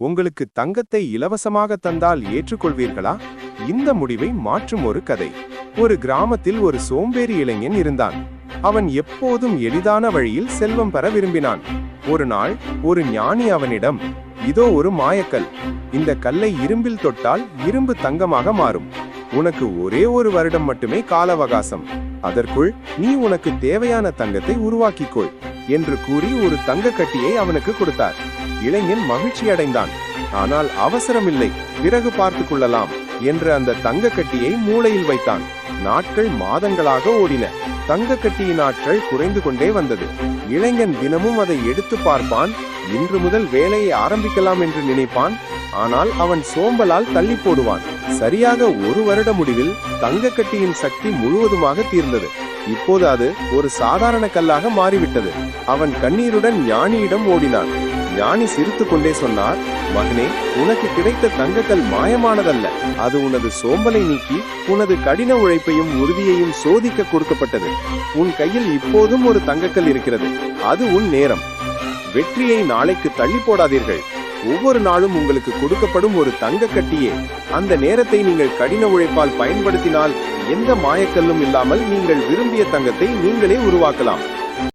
உங்களுக்கு தங்கத்தை இலவசமாக தந்தால் ஏற்றுக்கொள்வீர்களா? இந்த முடிவை மாற்றும் ஒரு கதை. ஒரு கிராமத்தில் ஒரு சோம்பேறி இளைஞன் இருந்தான். அவன் எப்போதும் எளிதான வழியில் செல்வம் பெற விரும்பினான். ஒரு நாள் ஒரு ஞானி அவனிடம் இதோ ஒரு மாயக்கல். இந்த கல்லை இரும்பில் தொட்டால் இரும்பு தங்கமாக மாறும். உனக்கு ஒரே ஒரு வருடம் மட்டுமே கால அவகாசம் அதற்குள் நீ உனக்கு தேவையான தங்கத்தை உருவாக்கிக்கொள் என்று கூறி ஒரு தங்க கட்டியை அவனுக்கு கொடுத்தார். இளைஞன் மகிழ்ச்சி அடைந்தான் ஆனால் அவசரமில்லை. பிறகு பார்த்துக் கொள்ளலாம் என்று அந்த தங்க கட்டியை மூளையில் வைத்தான். நாட்கள் மாதங்களாக ஓடின. தங்க கட்டியின் நாட்கள் குறைந்து கொண்டே வந்தது. இளைஞன் தினமும் அதை எடுத்து பார்ப்பான். இன்று முதல் வேலையை ஆரம்பிக்கலாம் என்று நினைப்பான். ஆனால் அவன் சோம்பலால் தள்ளி போடுவான். சரியாக ஒரு வருட முடிவில் தங்க கட்டியின் சக்தி முழுவதுமாக தீர்ந்தது. இப்போது அது ஒரு சாதாரண கல்லாக மாறிவிட்டது. அவன் கண்ணீருடன் ஞானியிடம் ஓடினான். ஞானி சிரித்து கொண்டே சொன்னார் மகனே உனக்கு கிடைத்த தங்கக்கல் மாயமானதல்ல. அது உனது சோம்பலை நீக்கி உனது கடின உழைப்பையும் உறுதியையும் சோதிக்க கொடுக்கப்பட்டது. உன் கையில் இப்போதும் ஒரு தங்கக்கல் இருக்கிறது. அது உன் நேரம். வெற்றியை நாளைக்கு தள்ளி போடாதீர்கள். ஒவ்வொரு நாளும் உங்களுக்கு கொடுக்கப்படும் ஒரு தங்க கட்டியே அந்த நேரத்தை நீங்கள் கடின உழைப்பால் பயன்படுத்தினால் எந்த மாயக்கல்லும் இல்லாமல் நீங்கள் விரும்பிய தங்கத்தை நீங்களே உருவாக்கலாம்.